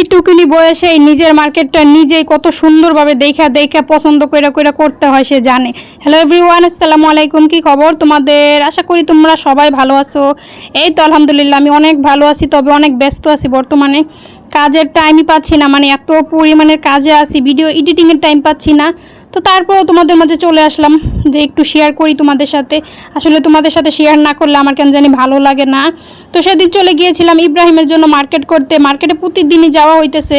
এইটুকুনি বয়সে নিজের মার্কেটটা নিজেই কত সুন্দরভাবে দেখা দেখা পছন্দ করে করে করতে হয় সে জানে। হ্যালো এভরিওয়ান আসসালামু আলাইকুম, কি খবর তোমাদের? আশা করি তোমরা সবাই ভালো আছো। এই তো আলহামদুলিল্লাহ, আমি অনেক ভালো আছি, তবে অনেক ব্যস্ত আছি বর্তমানে। কাজের টাইমই পাচ্ছি না মানে এত পরিমাণের কাজে আছি ভিডিও এডিটিংয়ের টাইম পাচ্ছি না। তো তারপরেও তোমাদের মাঝে চলে আসলাম যে একটু শেয়ার করি তোমাদের সাথে। আসলে তোমাদের সাথে শেয়ার না করলে আমার কেন জানি ভালো লাগে না। তো সেদিন চলে গিয়েছিলাম ইব্রাহিমের জন্য মার্কেট করতে। মার্কেটে প্রতিদিনই যাওয়া হইতেছে,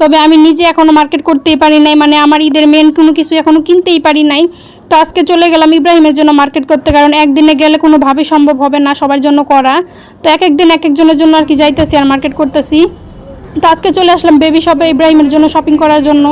তবে আমি নিজে এখনও মার্কেট করতেই পারি নাই। মানে আমার ঈদের মেন কোনো কিছু এখনও কিনতেই পারি নাই। তো আজকে চলে গেলাম ইব্রাহিমের জন্য মার্কেট করতে, কারণ একদিনে গেলে কোনোভাবেই সম্ভব হবে না সবার জন্য করা। তো এক একদিন এক একজনের জন্য আর কি যাইতেছি আর মার্কেট করতেছি। তো আজকে চলে আসলাম বেবি শপে ইব্রাহিমের জন্য শপিং করার জন্য।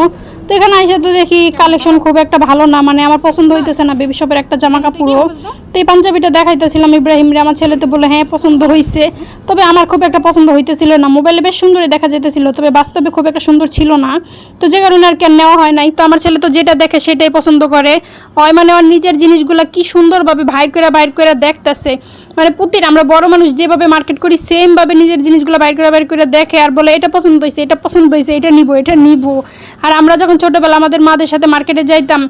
তো এখানে এসে তো দেখি কালেকশন খুব একটা ভালো না মানে আমার পছন্দ হইতেছে না বেবি শপের একটা জামা কাপড়ও তো এই পাঞ্জাবিটা দেখাইতেছিলাম ইব্রাহিমরে আমার ছেলে তো বলে হ্যাঁ পছন্দ হয়েছে তবে আমার খুব একটা পছন্দ হইতেছিল না। মোবাইলে বেশ সুন্দরই দেখা যেতেছিল তবে বাস্তবে খুব একটা সুন্দর ছিল না। তো যে কারণে আর কেন নেওয়া হয় নাই। তো আমার ছেলে তো যেটা দেখে সেটাই পছন্দ করে। হয় মানে ওর নিজের জিনিসগুলো কি সুন্দরভাবে বাইর করে বাইর করে দেখতেছে। মানে প্রতিটা আমরা বড় মানুষ যেভাবে মার্কেট করি সেমভাবে নিজের জিনিসগুলো বাইর করে বাইর করে দেখে আর বলে, এটা পছন্দ হয়েছে এটা পছন্দ হয়েছে এটা নিব এটা নিব। আর আমরা যখন ছোটোবেলা আমাদের মাদের সাথে মার্কেটে যাইতাম,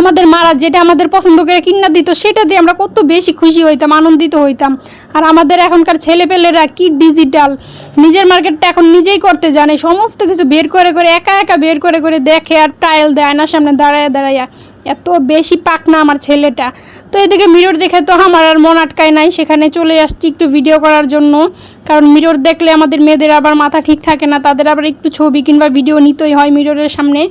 আমাদের মারা যেটা আমাদের পছন্দ করে কিনা দিত, সেটা দিয়ে আমরা কত বেশি খুশি হইতাম, আনন্দিত হইতাম। আর আমাদের এখনকার ছেলেপেলেরা কি ডিজিটাল নিজের মার্কেটটা এখন নিজেই করতে জানে, সমস্ত কিছু বের করে করে, একা একা বের করে করে দেখে আর টাইল দেয় না, সামনে দাঁড়ায় দাঁড়াইয়া এত বেশি পাক না আমার ছেলেটা। তো এদিকে মিরর দেখে তো আমার আর মন আটকায় নাই, সেখানে চলে আসছি একটু ভিডিও করার জন্য। কারণ মিরর দেখলে আমাদের মেয়েদের আবার মাথা ঠিক থাকে না, তাদের আবার একটু ছবি কিংবা ভিডিও নিতেই হয় মিররের সামনে।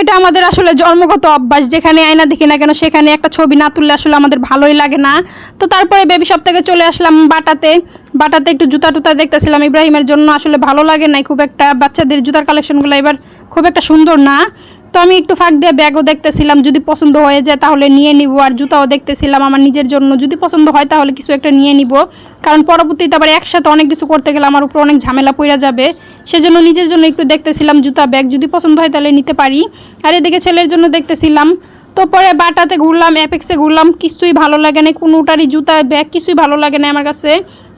এটা আমাদের আসলে জন্মগত অভ্যাস, যেখানে আয়না দেখি না কেন সেখানে একটা ছবি না তুললে আসলে আমাদের ভালোই লাগে না। তো তারপরে বেবি শপ থেকে চলে আসলাম বাটাতে। বাটাতে একটু জুতা টুতা দেখতেছিলাম, ইব্রাহিমের জন্য আসলে ভালো লাগে নাই খুব একটা। বাচ্চাদের জুতার কালেকশনগুলো এবার খুব একটা সুন্দর না। তো আমি একটু ফাঁক দিয়ে ব্যাগও দেখতেছিলাম, যদি পছন্দ হয়ে যায় তাহলে নিয়ে নিব, আর জুতাও দেখতেছিলাম আমার নিজের জন্য, যদি পছন্দ হয় তাহলে কিছু একটা নিয়ে নিব। কারণ পরবর্তীতে আবার একসাথে অনেক কিছু করতে গেলে আমার উপর অনেক ঝামেলা পড়া যাবে। সেজন্য নিজের জন্য একটু দেখতেছিলাম জুতা, ব্যাগ, যদি পছন্দ হয় তাহলে নিতে পারি। আর এদিকে ছেলের জন্য দেখতেছিলাম, তো পরে বাটাতে ঘুরলাম অ্যাপেক্সে ঘুরলাম, কিছুই ভালো লাগে না কোনোটারই জুতা, ব্যাগ কিছুই ভালো লাগে না আমার কাছে।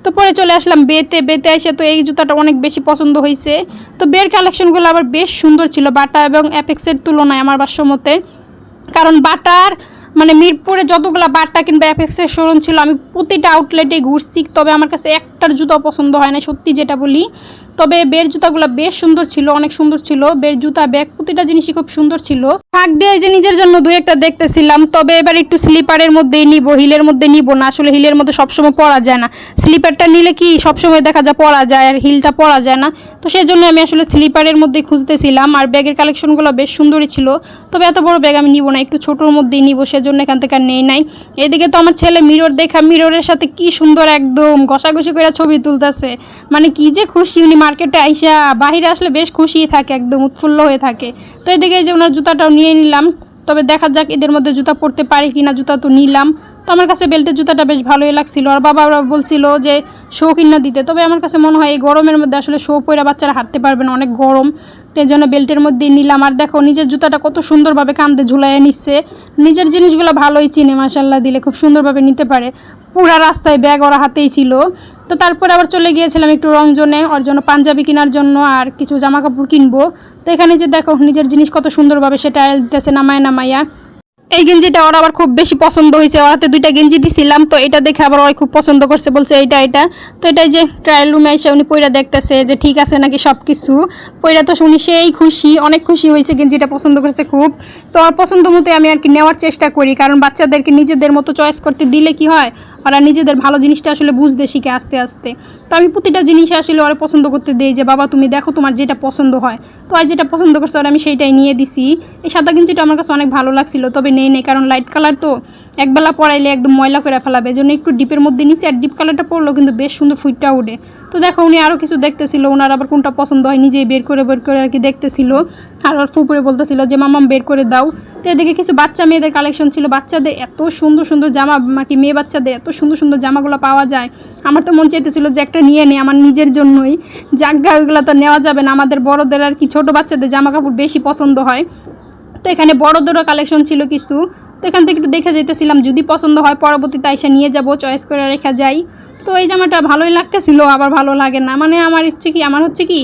তো পরে চলে আসলাম বেতে বেতে এসে তো এই জুতাটা অনেক বেশি পছন্দ হয়েছে তো বের কালেকশনগুলো আবার বেশ সুন্দর ছিল বাটা এবং অ্যাপেক্সের তুলনায় আমার বাসমতে মতে কারণ বাটার মানে মিরপুরে যতগুলো বাটা কিংবা অ্যাপেক্সের শোরুম ছিল, আমি প্রতিটা আউটলেটে ঘুরছি, তবে আমার কাছে একটার জুতো পছন্দ হয় না সত্যি যেটা বলি। তবে বের জুতাগুলো বেশ সুন্দর ছিল, অনেক সুন্দর ছিল, বের জুতা, ব্যাগ, প্রতিটা জিনিসই খুব সুন্দর ছিল। ফাঁক দিয়ে যে নিজের জন্য দু একটা দেখতেছিলাম, তবে এবার একটু স্লিপারের মধ্যেই নিব হিলের মধ্যে নিব না, আসলে হিলের মধ্যে সবসময় পরা যায় না। স্লিপারটা নিলে কি সবসময় দেখা যায় পরা যায়, আর হিলটা পরা যায় না। তো সেই জন্য আমি আসলে স্লিপারের মধ্যে খুঁজতেছিলাম, আর ব্যাগের কালেকশনগুলো বেশ সুন্দরই ছিল, তবে এত বড় ব্যাগ আমি নিব না, একটু ছোটোর মধ্যেই নিব, সেজন্য এখান থেকে নেই নাই। এদিকে তো আমার ছেলে মিরর দেখা মিররের সাথে কি সুন্দর একদম ঘষাঘষি করে ছবি তুলতেছে। মানে কি যে খুশি উনি মার্কেটে আইসা, বাহিরে আসলে বেশ খুশি থাকে, একদম উৎফুল্ল হয়ে থাকে। তো এদিকে যে ওনার জুতাটাও নিয়ে নিলাম, তবে দেখা যাক এদের মধ্যে জুতা পরতে পারি কিনা, জুতা তো নিলাম। তো আমার কাছে বেল্টের জুতাটা বেশ ভালোই লাগছিল। আর বাবা বলছিল যে, শো কিনা দিতে। তবে আমার কাছে মনে হয় এই গরমের মধ্যে আসলে শো পরে বাচ্চারা হাঁটতে পারবে না, অনেক গরম। তো এই জন্য বেল্টের মধ্যে নিলাম। আর দেখো, নিজের জুতাটা কত সুন্দরভাবে কান্দে ঝুলাইয়ে নিচ্ছে। নিজের জিনিসগুলো ভালোই চিনে মাসাল্লাহ দিলে খুব সুন্দরভাবে নিতে পারে। পুরা রাস্তায় ব্যাগ ওরা হাতেই ছিল। তো তারপরে আবার চলে গিয়েছিলাম একটু রংজনে ওর জন্য পাঞ্জাবি কেনার জন্য আর কিছু জামা কাপড় কিনবো। তো এখানে যে দেখো, নিজের জিনিস কত সুন্দরভাবে সেটা দিতেছে, নামায় নামাইয়া। এই গেঞ্জিটা ওর আবার খুব বেশি পছন্দ হয়েছে। ওরাতে দুইটা গেঞ্জি দিছিলাম, তো এটা দেখে আবার ওই খুব পছন্দ করছে, বলছে এইটা এটা তো এটাই যে ট্রায়াল রুমে এসে উনি পইরা দেখতেছে যে ঠিক আছে নাকি সব কিছু পইরা তো শুনি সেই খুশি, অনেক খুশি হয়েছে গেঞ্জিটা পছন্দ করেছে খুব। তো আমার পছন্দ মতো আমি আর কি নেওয়ার চেষ্টা করি, কারণ বাচ্চাদেরকে নিজেদের মতো চয়েস করতে দিলে কি হয়, ওরা নিজেদের ভালো জিনিসটা আসলে বুঝতে শিখে আস্তে আস্তে। তো আমি প্রতিটা জিনিস আসলে ওরা পছন্দ করতে দিই যে, বাবা, তুমি দেখো তোমার যেটা পছন্দ হয়। তো আর যেটা পছন্দ করছে, ওরা আমি সেইটাই নিয়ে দিছি। এই সাদা গেঞ্জিটা আমার কাছে অনেক ভালো লাগছিল, তবে নেই নেই, কারণ লাইট কালার তো একবেলা পরাইলে একদম ময়লা করে ফেলাবে। এজন্য একটু ডিপের মধ্যে নিছি আর ডিপ কালারটা পরলো কিন্তু বেশ সুন্দর ফুইটটা উঠে তো দেখো, উনি আরও কিছু দেখতেছিল ওনার আবার কোনটা পছন্দ হয় নিজেই বের করে বের করে আর কি দেখতেছিল। আর ওর ফুপুরে বলতেছিল যে, মামাম, বের করে দাও। তো এদিকে কিছু বাচ্চা মেয়েদের কালেকশন ছিল। বাচ্চাদের এত সুন্দর সুন্দর জামা আর কি মেয়ে বাচ্চাদের এত সুন্দর সুন্দর জামাগুলো পাওয়া যায়। আমার তো মন চাইতেছিল যে, একটা নিয়ে নিই আমার নিজের জন্যই। জাগা ওইগুলো তো নেওয়া যাবে না। আমাদের বড়দের আর কি ছোটো বাচ্চাদের জামা কাপড় বেশি পছন্দ হয়। তো এখানে বড়দেরও কালেকশন ছিল কিছু। তো এখান থেকে একটু দেখে যেতেছিলাম যদি পছন্দ হয় পরবর্তীতে এসে নিয়ে যাব চয়েস করে রেখা যাই। তো এই জামাটা ভালোই লাগতেছিল, আবার ভালো লাগে না। মানে আমার ইচ্ছে কি, আমার হচ্ছে কি,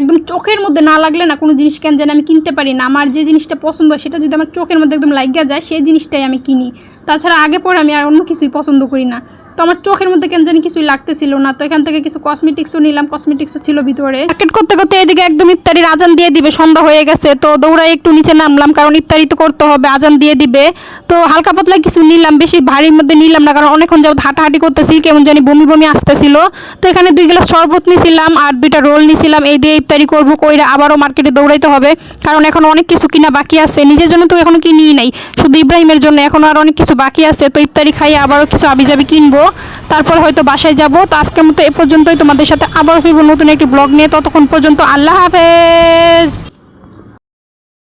একদম চোখের মধ্যে না লাগলে না কোনো জিনিস কেন যেন আমি কিনতে পারি না। আমার যে জিনিসটা পছন্দ হয়, সেটা যদি আমার চোখের মধ্যে একদম লাগিয়া যায়, সেই জিনিসটাই আমি কিনি। তাছাড়া আগে পরে আমি আর অন্য কিছুই পছন্দ করি না। তো আমার চোখের মধ্যে কেন জানি কিছুই লাগতেছিল না। তো এখান থেকে কিছু কসমেটিক্সও নিলাম কসমেটিক্সও ছিল ভিতরে। মার্কেট করতে করতে এদিকে একদম ইফতারির আজান দিয়ে দিবে, সন্ধ্যা হয়ে গেছে। তো দৌড়াই একটু নিচে নামলাম, কারণ ইফতারি তো করতে হবে, আজান দিয়ে দিবে। তো হালকা পাতলা কিছু নিলাম, বেশি ভারীর মধ্যে নিলাম না, কারণ অনেকক্ষণ যাবত হাঁটাহাঁটি করতেছি, কেমন জানি বমি বমি আসতেছিল। তো এখানে দুই গ্লাস শরবত নিছিলাম আর দুইটা রোল নিছিলাম, এই দিয়ে ইফতারি করব, কইরা আবারও মার্কেটে দৌড়াইতে হবে। কারণ এখন অনেক কিছু কিনা বাকি আছে, নিজের জন্য তো এখনও কিনিই নাই। শুধু ইব্রাহিমের জন্য, এখনও আর অনেক কিছু বাকি আছে। তো ইফতারি খাইয়ে আবারও কিছু আবিজাবি কিনবো। তারপর হয়তো বাসায় যাব। তো আজকের মতো এ পর্যন্তই। তোমাদের সাথে আবার ফিরবো নতুন একটি ব্লগ নিয়ে। ততক্ষণ পর্যন্ত আল্লাহ হাফেজ।